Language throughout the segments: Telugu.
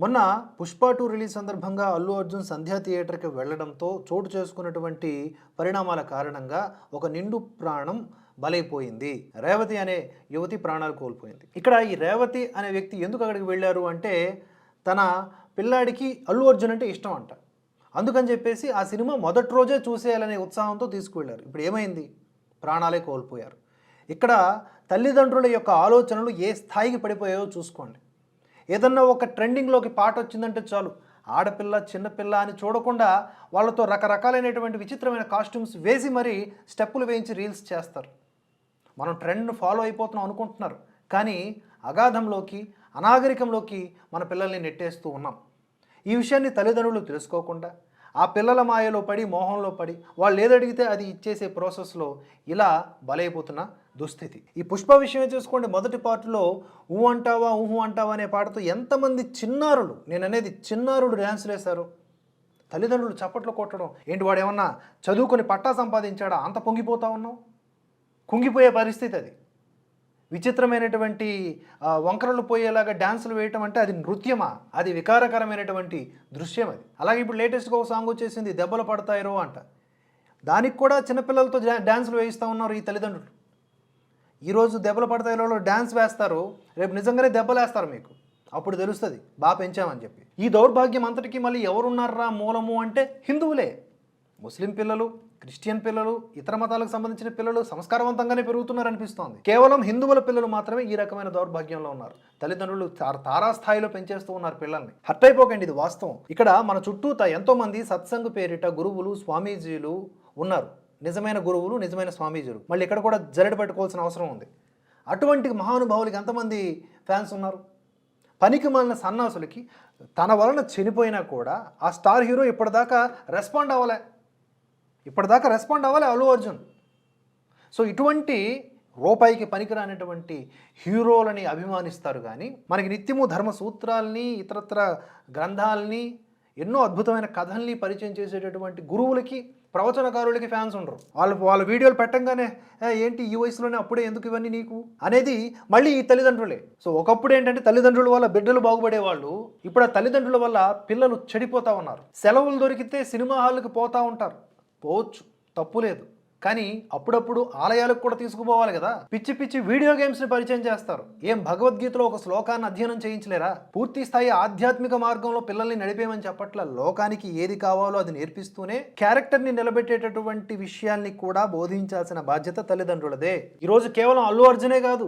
మొన్న పుష్ప టూ రిలీజ్ సందర్భంగా అల్లు అర్జున్ సంధ్యా థియేటర్కి వెళ్ళడంతో చోటు చేసుకున్నటువంటి పరిణామాల కారణంగా ఒక నిండు ప్రాణం బలైపోయింది. రేవతి అనే యువతి ప్రాణాలు కోల్పోయింది. ఇక్కడ ఈ రేవతి అనే వ్యక్తి ఎందుకు అక్కడికి వెళ్ళారు అంటే తన పిల్లాడికి అల్లు అర్జున్ అంటే ఇష్టం అంట. అందుకని చెప్పేసి ఆ సినిమా మొదటి రోజే చూసేయాలనే ఉత్సాహంతో తీసుకువెళ్ళారు. ఇప్పుడు ఏమైంది? ప్రాణాలే కోల్పోయారు. ఇక్కడ తల్లిదండ్రుల యొక్క ఆలోచనలు ఏ స్థాయికి పడిపోయాయో చూసుకోండి. ఏదన్నా ఒక ట్రెండింగ్లోకి పాట వచ్చిందంటే చాలు. ఆడపిల్ల చిన్నపిల్ల అని చూడకుండా వాళ్ళతో రకరకాలైనటువంటి విచిత్రమైన కాస్ట్యూమ్స్ వేసి మరీ స్టెప్పులు వేయించి రీల్స్ చేస్తారు. మనం ట్రెండ్ను ఫాలో అయిపోతున్నాం అనుకుంటున్నారు. కానీ అగాధంలోకి అనాగరికంలోకి మన పిల్లల్ని నెట్టేస్తూ ఉన్నాం. ఈ విషయాన్ని తల్లిదండ్రులు తెలుసుకోకుండా ఆ పిల్లల మాయలో పడి మోహంలో పడి వాళ్ళు ఏదడిగితే అది ఇచ్చేసే ప్రాసెస్లో ఇలా బలైపోతున్న దుస్థితి. ఈ పుష్ప విషయమే చూసుకోండి. మొదటి పాటలో ఊ అంటావా ఊహు అంటావా అనే పాటతో ఎంతమంది చిన్నారులు నేను అనేది చిన్నారులు డ్యాన్సులు వేశారు. తల్లిదండ్రులు చప్పట్లు కొట్టడం ఏంటి వాడు ఏమన్నా చదువుకొని పట్టా సంపాదించాడా? అంత పొంగిపోతా ఉన్నావు? కుంగిపోయే పరిస్థితి అది. విచిత్రమైనటువంటి వంకరలు పోయేలాగా డ్యాన్సులు వేయటం అంటే అది నృత్యమా? అది వికారకరమైనటువంటి దృశ్యం అది. అలాగే ఇప్పుడు లేటెస్ట్గా ఒక సాంగ్ వచ్చేసింది దెబ్బలు పడతాయిరో అంట. దానికి కూడా చిన్నపిల్లలతో డ్యాన్సులు వేయిస్తూ ఉన్నారు ఈ తల్లిదండ్రులు. ఈరోజు దెబ్బలు పడతాయిలో డ్యాన్స్ వేస్తారు రేపు నిజంగానే దెబ్బలు వేస్తారు మీకు. అప్పుడు తెలుస్తుంది బాగా పెంచామని చెప్పి. ఈ దౌర్భాగ్యం అంతటికీ మళ్ళీ ఎవరున్నారా మూలము అంటే హిందువులే. ముస్లిం పిల్లలు క్రిస్టియన్ పిల్లలు ఇతర మతాలకు సంబంధించిన పిల్లలు సంస్కారవంతంగానే పెరుగుతున్నారు అనిపిస్తోంది కేవలం హిందువుల పిల్లలు మాత్రమే ఈ రకమైన దౌర్భాగ్యంలో ఉన్నారు. తల్లిదండ్రులు తారాస్థాయిలో పెంచేస్తూ ఉన్నారు పిల్లల్ని. హర్ట్ అయిపోకండి ఇది వాస్తవం. ఇక్కడ మన చుట్టూత ఎంతోమంది సత్సంగ్ పేరిట గురువులు స్వామీజీలు ఉన్నారు. నిజమైన గురువులు నిజమైన స్వామీజీలు. మళ్ళీ ఇక్కడ కూడా జరడి పెట్టుకోవాల్సిన అవసరం ఉంది. అటువంటి మహానుభావులకి ఎంతమంది ఫ్యాన్స్ ఉన్నారు? పనికి మాలిన సన్నాసులకి తన వలన చనిపోయినా కూడా ఆ స్టార్ హీరో ఇప్పటిదాకా రెస్పాండ్ అవ్వలే. ఇప్పటిదాకా రెస్పాండ్ అవ్వాలి అల్లు అర్జున్. సో ఇటువంటి రూపాయికి పనికిరానటువంటి హీరోలని అభిమానిస్తారు కానీ మనకి నిత్యము ధర్మ సూత్రాల్ని ఇతరత్ర గ్రంథాలని ఎన్నో అద్భుతమైన కథల్ని పరిచయం చేసేటటువంటి గురువులకి ప్రవచనకారులకి ఫ్యాన్స్ ఉండరు. వాళ్ళు వాళ్ళ వీడియోలు పెట్టంగానే ఏంటి ఈ వయసులోనే అప్పుడే ఎందుకు ఇవన్నీ నీకు? అనేది మళ్ళీ ఈ తల్లిదండ్రులే. సో ఒకప్పుడు ఏంటంటే తల్లిదండ్రుల వల్ల బిడ్డలు బాగుపడేవాళ్ళు ఇప్పుడు ఆ తల్లిదండ్రుల వల్ల పిల్లలు చెడిపోతా ఉన్నారు. సెలవులు దొరికితే సినిమా హాల్కి పోతా ఉంటారు. పోవచ్చు తప్పు లేదు. కానీ అప్పుడప్పుడు ఆలయాలకు కూడా తీసుకుపోవాలి కదా. పిచ్చి పిచ్చి వీడియో గేమ్స్ని పరిచయం చేస్తారు. ఏం భగవద్గీతలో ఒక శ్లోకాన్ని అధ్యయనం చేయించలేరా? పూర్తి స్థాయి ఆధ్యాత్మిక మార్గంలో పిల్లల్ని నడిపేమని చెప్పట్ల లోకానికి ఏది కావాలో అది నేర్పిస్తూనే క్యారెక్టర్ని నిలబెట్టేటటువంటి విషయాల్ని కూడా బోధించాల్సిన బాధ్యత తల్లిదండ్రులదే. ఈరోజు కేవలం అల్లు అర్జునే కాదు.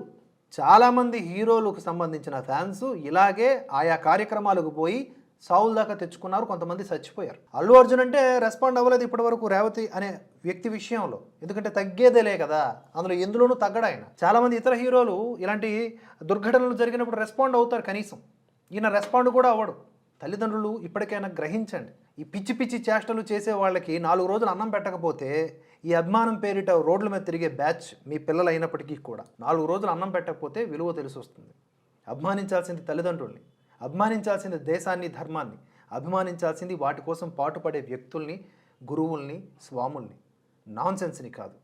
చాలామంది హీరోలకు సంబంధించిన ఫ్యాన్స్ ఇలాగే ఆయా కార్యక్రమాలకు పోయి సావుల దాకా తెచ్చుకున్నారు. కొంతమంది చచ్చిపోయారు. అల్లు అర్జున్ అంటే రెస్పాండ్ అవ్వలేదు ఇప్పటివరకు రేవతి అనే వ్యక్తి విషయంలో. ఎందుకంటే తగ్గేదేలే కదా. అందులో ఎందులోనూ తగ్గడు ఆయన. చాలామంది ఇతర హీరోలు ఇలాంటి దుర్ఘటనలు జరిగినప్పుడు రెస్పాండ్ అవుతారు కనీసం. ఈయన రెస్పాండ్ కూడా అవ్వడు. తల్లిదండ్రులు ఇప్పటికైనా గ్రహించండి. ఈ పిచ్చి పిచ్చి చేష్టలు చేసే వాళ్ళకి నాలుగు రోజులు అన్నం పెట్టకపోతే ఈ అభిమానం పేరిట రోడ్ల మీద తిరిగే బ్యాచ్ మీ పిల్లలు అయినప్పటికీ కూడా నాలుగు రోజులు అన్నం పెట్టకపోతే విలువ తెలిసి వస్తుంది. అభిమానించాల్సింది తల్లిదండ్రుల్ని. అభిమానించాల్సింది దేశాన్ని ధర్మాన్ని. అభిమానించాల్సింది వాటి కోసం పాటుపడే వ్యక్తుల్ని గురువుల్ని స్వాముల్ని. నాన్సెన్స్ని కాదు.